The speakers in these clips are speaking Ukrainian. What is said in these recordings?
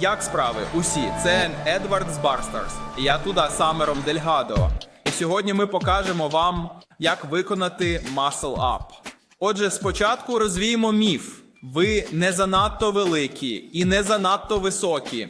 Як справи? Усі. Це Едвард з Барстарс. Я туди Самером Дельгадо. І сьогодні ми покажемо вам, як виконати Muscle Up. Отже, спочатку розвіємо міф. Ви не занадто великі і не занадто високі.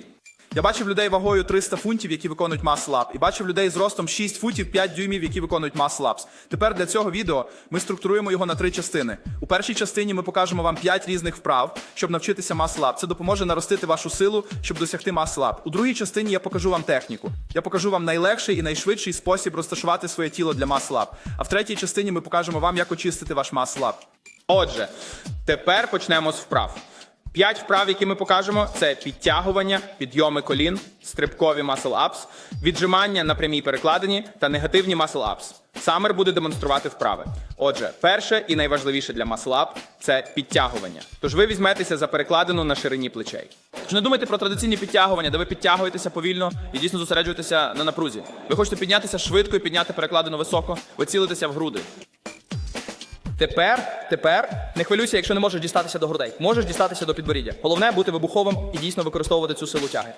Я бачив людей вагою 300 фунтів, які виконують up, і бачив людей з ростом 6 футів 5 дюймів, які виконують ups. Тепер для цього відео ми структуруємо його на три частини. У першій частині ми покажемо вам 5 різних вправ, щоб навчитися up. Це допоможе наростити вашу силу, щоб досягти up. У другій частині я покажу вам техніку. Я покажу вам найлегший і найшвидший спосіб розташувати своє тіло для up. А в третій частині ми покажемо вам, як очистити ваш up. Отже, тепер почнемо з вправ. П'ять вправ, які ми покажемо, це підтягування, підйоми колін, стрибкові ups, віджимання на прямій перекладині та негативні ups. Самер буде демонструвати вправи. Отже, перше і найважливіше для up – це підтягування. Тож ви візьметеся за перекладину на ширині плечей. Тож не думайте про традиційні підтягування, де ви підтягуєтеся повільно і дійсно зосереджуєтеся на напрузі. Ви хочете піднятися швидко і підняти перекладину високо, ви цілитеся в груди. Тепер, тепер не хвилюйся, якщо не можеш дістатися до грудей. Можеш дістатися до підборіддя. Головне бути вибуховим і дійсно використовувати цю силу тяги.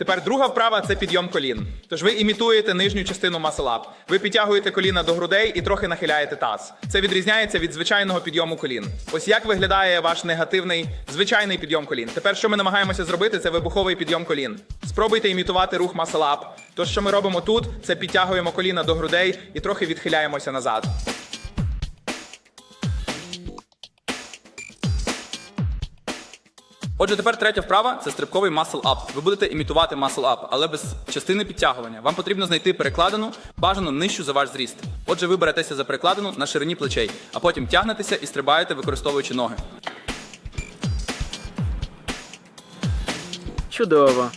Тепер друга вправа це підйом колін. Тож ви імітуєте нижню частину up. Ви підтягуєте коліна до грудей і трохи нахиляєте таз. Це відрізняється від звичайного підйому колін. Ось як виглядає ваш негативний звичайний підйом колін. Тепер, що ми намагаємося зробити, це вибуховий підйом колін. Спробуйте імітувати рух up. То, що ми робимо тут, це підтягуємо коліна до грудей і трохи відхиляємося назад. Отже, тепер третя вправа це стрибковий muscle up. Ви будете імітувати muscle up, але без частини підтягування. Вам потрібно знайти перекладину, бажано нижчу за ваш зріст. Отже, ви беретеся за перекладину на ширині плечей, а потім тягнетеся і стрибаєте, використовуючи ноги. Чудово.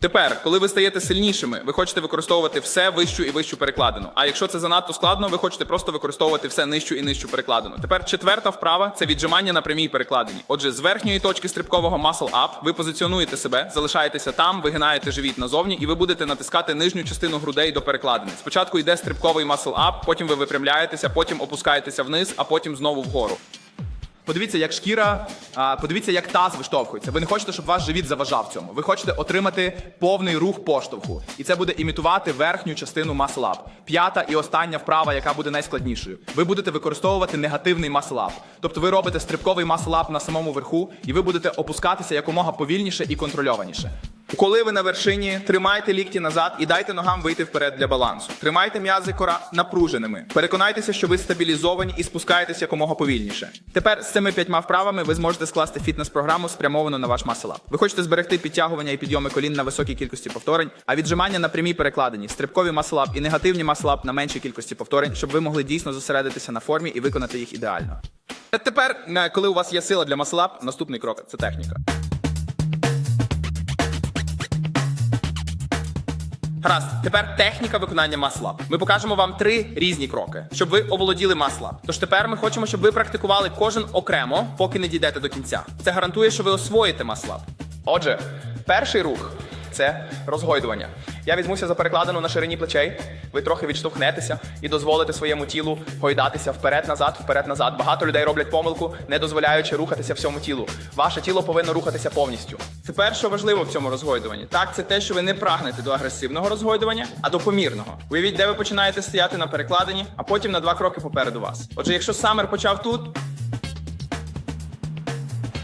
Тепер, коли ви стаєте сильнішими, ви хочете використовувати все вищу і вищу перекладину. А якщо це занадто складно, ви хочете просто використовувати все нижчу і нижчу перекладину. Тепер четверта вправа це віджимання на прямій перекладині. Отже, з верхньої точки стрибкового muscle up ви позиціонуєте себе, залишаєтеся там, вигинаєте живіт назовні, і ви будете натискати нижню частину грудей до перекладини. Спочатку йде стрибковий muscle up, потім ви випрямляєтеся, потім опускаєтеся вниз, а потім знову вгору. Подивіться, як шкіра, а, подивіться, як таз виштовхується. Ви не хочете, щоб ваш живіт заважав цьому. Ви хочете отримати повний рух поштовху. І це буде імітувати верхню частину маслап. П'ята і остання вправа, яка буде найскладнішою. Ви будете використовувати негативний маслап. Тобто ви робите стрибковий up на самому верху, і ви будете опускатися якомога повільніше і контрольованіше. Коли ви на вершині, тримайте лікті назад і дайте ногам вийти вперед для балансу. Тримайте м'язи кора напруженими. Переконайтеся, що ви стабілізовані і спускаєтесь якомога повільніше. Тепер з цими п'ятьма вправами ви зможете скласти фітнес-програму спрямовану на ваш масел-ап. Ви хочете зберегти підтягування і підйоми колін на високій кількості повторень, а віджимання на прямій перекладині, стрибкові масел-ап і негативні масел-ап на меншій кількості повторень, щоб ви могли дійсно зосередитися на формі і виконати їх ідеально. Тепер, е, коли у вас є сила для масел-ап, наступний крок це техніка. Гаразд, тепер техніка виконання масла. Ми покажемо вам три різні кроки, щоб ви оволоділи масла. Тож тепер ми хочемо, щоб ви практикували кожен окремо, поки не дійдете до кінця. Це гарантує, що ви освоїте масла. Отже, перший рух це розгойдування. Я візьмуся за перекладину на ширині плечей. Ви трохи відштовхнетеся і дозволите своєму тілу гойдатися вперед-назад, вперед-назад. Багато людей роблять помилку, не дозволяючи рухатися всьому тілу. Ваше тіло повинно рухатися повністю. Тепер, що важливо в цьому розгойдуванні, так це те, що ви не прагнете до агресивного розгойдування, а до помірного. Уявіть, де ви починаєте стояти на перекладині, а потім на два кроки попереду вас. Отже, якщо Самер почав тут,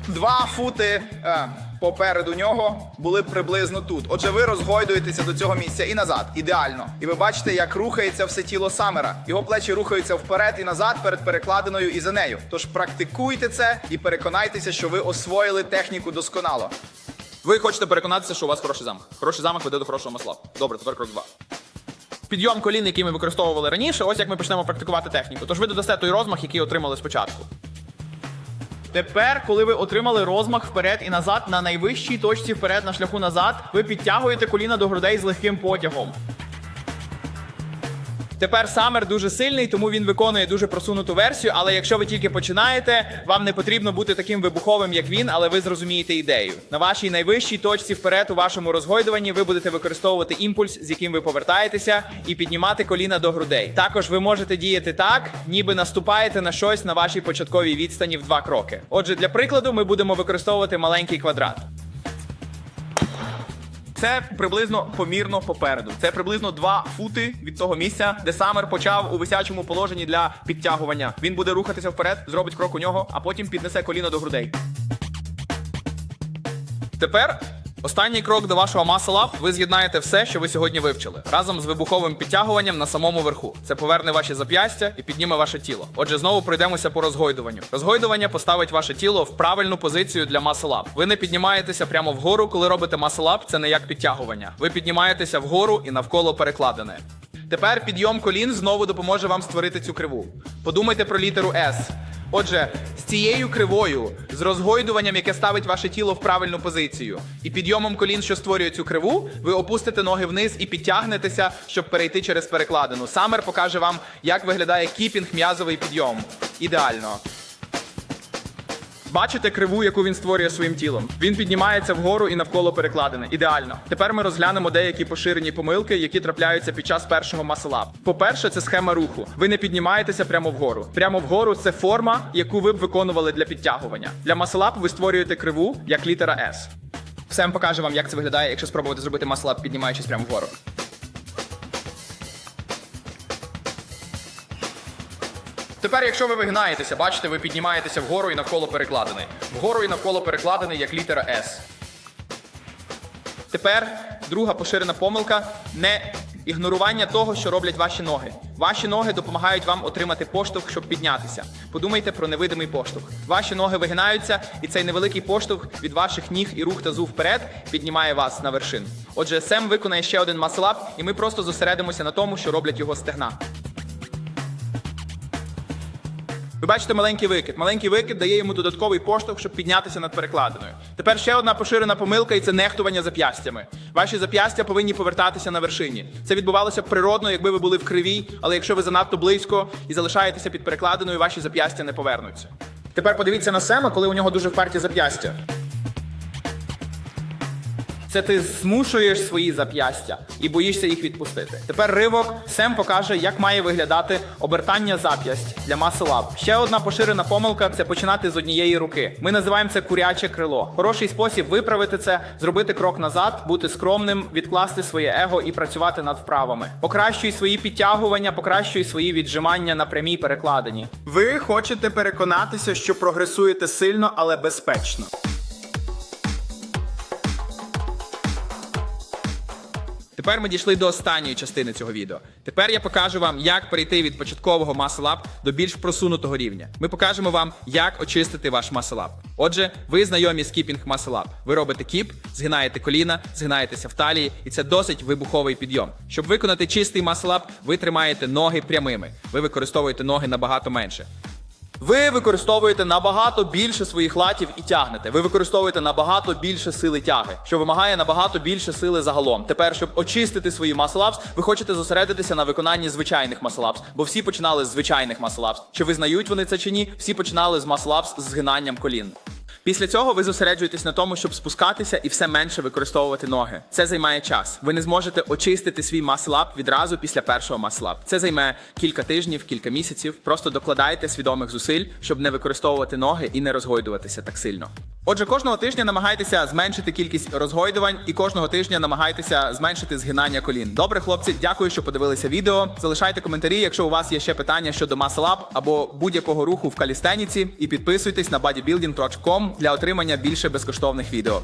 два фути е, попереду нього були приблизно тут. Отже, ви розгойдуєтеся до цього місця і назад. Ідеально. І ви бачите, як рухається все тіло Самера. Його плечі рухаються вперед і назад перед перекладиною і за нею. Тож практикуйте це і переконайтеся, що ви освоїли техніку досконало. Ви хочете переконатися, що у вас хороший замах. Хороший замах веде до хорошого масла. Добре, тепер крок два. Підйом колін, який ми використовували раніше, ось як ми почнемо практикувати техніку. Тож ви додасте той розмах, який отримали спочатку. Тепер, коли ви отримали розмах вперед і назад на найвищій точці вперед на шляху назад, ви підтягуєте коліна до грудей з легким потягом. Тепер Самер дуже сильний, тому він виконує дуже просунуту версію. Але якщо ви тільки починаєте, вам не потрібно бути таким вибуховим, як він, але ви зрозумієте ідею. На вашій найвищій точці вперед у вашому розгойдуванні ви будете використовувати імпульс, з яким ви повертаєтеся, і піднімати коліна до грудей. Також ви можете діяти так, ніби наступаєте на щось на вашій початковій відстані в два кроки. Отже, для прикладу, ми будемо використовувати маленький квадрат. Це приблизно помірно попереду. Це приблизно 2 фути від того місця, де Самер почав у висячому положенні для підтягування. Він буде рухатися вперед, зробить крок у нього, а потім піднесе коліно до грудей. Тепер останній крок до вашого up. Ви з'єднаєте все, що ви сьогодні вивчили, разом з вибуховим підтягуванням на самому верху. Це поверне ваші зап'ястя і підніме ваше тіло. Отже, знову пройдемося по розгойдуванню. Розгойдування поставить ваше тіло в правильну позицію для up. Ви не піднімаєтеся прямо вгору, коли робите up, Це не як підтягування. Ви піднімаєтеся вгору і навколо перекладене. Тепер підйом колін знову допоможе вам створити цю криву. Подумайте про літеру S. Отже, з цією кривою, з розгойдуванням, яке ставить ваше тіло в правильну позицію, і підйомом колін, що створює цю криву, ви опустите ноги вниз і підтягнетеся, щоб перейти через перекладину. Самер покаже вам, як виглядає кіпінг м'язовий підйом. Ідеально. Бачите криву, яку він створює своїм тілом. Він піднімається вгору і навколо перекладини. Ідеально. Тепер ми розглянемо деякі поширені помилки, які трапляються під час першого масла. По-перше, це схема руху. Ви не піднімаєтеся прямо вгору. Прямо вгору це форма, яку ви б виконували для підтягування. Для маслап ви створюєте криву як літера S. Сем покаже вам, як це виглядає, якщо спробувати зробити маслап, піднімаючись прямо вгору. Тепер, якщо ви вигнаєтеся, бачите, ви піднімаєтеся вгору і навколо перекладини. Вгору і навколо перекладини як літера S. Тепер друга поширена помилка не ігнорування того, що роблять ваші ноги. Ваші ноги допомагають вам отримати поштовх, щоб піднятися. Подумайте про невидимий поштовх. Ваші ноги вигинаються, і цей невеликий поштовх від ваших ніг і рух тазу вперед піднімає вас на вершину. Отже, Сем виконає ще один маслап, і ми просто зосередимося на тому, що роблять його стегна. Ви бачите маленький викид. Маленький викид дає йому додатковий поштовх, щоб піднятися над перекладиною. Тепер ще одна поширена помилка, і це нехтування зап'ястями. Ваші зап'ястя повинні повертатися на вершині. Це відбувалося б природно, якби ви були в кривій, але якщо ви занадто близько і залишаєтеся під перекладиною, ваші зап'ястя не повернуться. Тепер подивіться на Сема, коли у нього дуже вперті зап'ястя. Це ти змушуєш свої зап'ястя і боїшся їх відпустити. Тепер ривок Сем покаже, як має виглядати обертання зап'ясть для muscle. Ще одна поширена помилка це починати з однієї руки. Ми називаємо це куряче крило. Хороший спосіб виправити це, зробити крок назад, бути скромним, відкласти своє его і працювати над вправами. Покращуй свої підтягування, покращуй свої віджимання на прямій перекладині. Ви хочете переконатися, що прогресуєте сильно, але безпечно. Тепер ми дійшли до останньої частини цього відео. Тепер я покажу вам, як перейти від початкового muscle up до більш просунутого рівня. Ми покажемо вам, як очистити ваш muscle up. Отже, ви знайомі з кіпінг muscle up. Ви робите кіп, згинаєте коліна, згинаєтеся в талії, і це досить вибуховий підйом. Щоб виконати чистий muscle up, ви тримаєте ноги прямими. Ви використовуєте ноги набагато менше. Ви використовуєте набагато більше своїх латів і тягнете. Ви використовуєте набагато більше сили тяги, що вимагає набагато більше сили загалом. Тепер, щоб очистити свої маслапс, ви хочете зосередитися на виконанні звичайних маслапс, бо всі починали з звичайних маслапс. Чи визнають вони це чи ні? Всі починали з маслапс з згинанням колін. Після цього ви зосереджуєтесь на тому, щоб спускатися і все менше використовувати ноги. Це займає час. Ви не зможете очистити свій маслап відразу після першого маслап. Це займе кілька тижнів, кілька місяців. Просто докладайте свідомих зусиль, щоб не використовувати ноги і не розгойдуватися так сильно. Отже, кожного тижня намагайтеся зменшити кількість розгойдувань і кожного тижня намагайтеся зменшити згинання колін. Добре, хлопці, дякую, що подивилися відео. Залишайте коментарі, якщо у вас є ще питання щодо muscle або будь-якого руху в калістеніці. І підписуйтесь на bodybuilding.com для отримання більше безкоштовних відео.